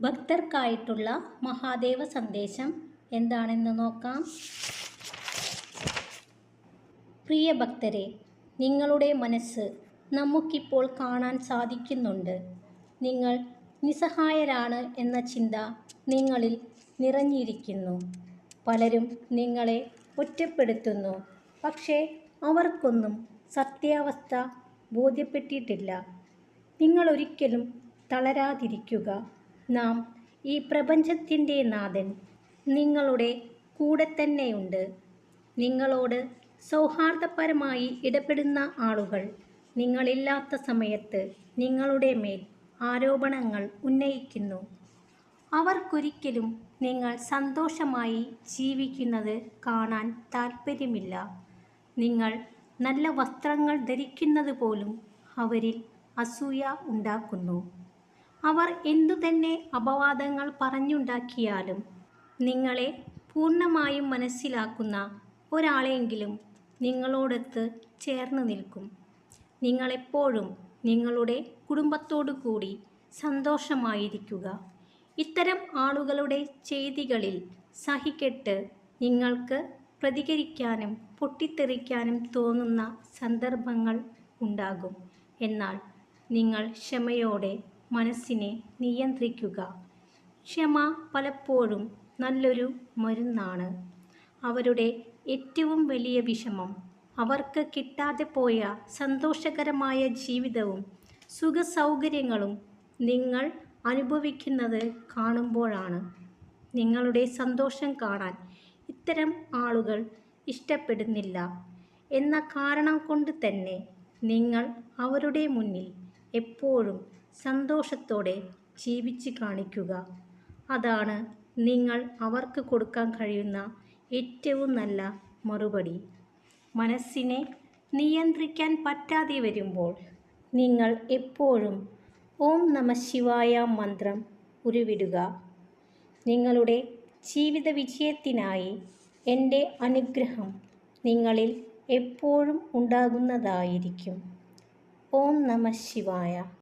ഭക്തർക്കായിട്ടുള്ള മഹാദേവ സന്ദേശം എന്താണെന്ന് നോക്കാം. പ്രിയ ഭക്തരെ നിങ്ങളുടെ മനസ്സ് നമുക്കിപ്പോൾ കാണാൻ സാധിക്കുന്നുണ്ട്. നിങ്ങൾ നിസ്സഹായരാണ് എന്ന ചിന്ത നിങ്ങളിൽ നിറഞ്ഞിരിക്കുന്നു. പലരും നിങ്ങളെ ഒറ്റപ്പെടുത്തുന്നു. പക്ഷേ അവർക്കൊന്നും സത്യാവസ്ഥ ബോധ്യപ്പെട്ടിട്ടില്ല. നിങ്ങളൊരിക്കലും തളരാതിരിക്കുക. നാം ഈ പ്രപഞ്ചത്തിന്റെ നാഥൻ നിങ്ങളുടെ കൂടെ തന്നെയുണ്ട് നിങ്ങളോട് സൗഹാർദ്ദപരമായി ഇടപെടുന്ന ആളുകൾ നിങ്ങളില്ലാത്ത സമയത്ത് നിങ്ങളുടെ മേൽ ആരോപണങ്ങൾ ഉന്നയിക്കുന്നു. അവർക്കൊരിക്കലും നിങ്ങൾ സന്തോഷമായി ജീവിക്കുന്നത് കാണാൻ താൽപ്പര്യമില്ല. നിങ്ങൾ നല്ല വസ്ത്രങ്ങൾ ധരിക്കുന്നത് പോലും അവരിൽ അസൂയ ഉണ്ടാക്കുന്നു. അവർ എന്തുതന്നെ അപവാദങ്ങൾ പറഞ്ഞുണ്ടാക്കിയാലും നിങ്ങളെ പൂർണമായും മനസ്സിലാക്കുന്ന ഒരാളെങ്കിലും നിങ്ങളോടൊത്ത് ചേർന്ന് നിൽക്കും. നിങ്ങളെപ്പോഴും നിങ്ങളുടെ കുടുംബത്തോടു കൂടി സന്തോഷമായിരിക്കുക. ഇത്തരം ആളുകളുടെ ചെയ്തികളിൽ സഹിക്കെട്ട് നിങ്ങൾക്ക് പ്രതികരിക്കാനും പൊട്ടിത്തെറിക്കാനും തോന്നുന്ന സന്ദർഭങ്ങൾ ഉണ്ടാകും. എന്നാൽ നിങ്ങൾ ക്ഷമയോടെ മനസ്സിനെ നിയന്ത്രിക്കുക. ക്ഷമ പലപ്പോഴും നല്ലൊരു മരുന്നാണ്. അവരുടെ ഏറ്റവും വലിയ വിഷമം അവർക്ക് കിട്ടാതെ പോയ സന്തോഷകരമായ ജീവിതവും സുഖസൗകര്യങ്ങളും നിങ്ങൾ അനുഭവിക്കുന്നത് കാണുമ്പോഴാണ് നിങ്ങളുടെ സന്തോഷം കാണാൻ ഇത്തരം ആളുകൾ ഇഷ്ടപ്പെടുന്നില്ല. എന്ന കാരണം കൊണ്ട് തന്നെ നിങ്ങൾ അവരുടെ മുന്നിൽ എപ്പോഴും സന്തോഷത്തോടെ ജീവിച്ച് കാണിക്കുക. അതാണ് നിങ്ങൾ അവർക്ക് കൊടുക്കാൻ കഴിയുന്ന ഏറ്റവും നല്ല മറുപടി. മനസ്സിനെ നിയന്ത്രിക്കാൻ പറ്റാതെ വരുമ്പോൾ നിങ്ങൾ എപ്പോഴും ഓം നമ ശിവായ മന്ത്രം ഉരുവിടുക. നിങ്ങളുടെ ജീവിത വിജയത്തിനായി എന്റെ അനുഗ്രഹം നിങ്ങളിൽ എപ്പോഴും ഉണ്ടാകുന്നതായിരിക്കും. ഓം നമ ശിവായ.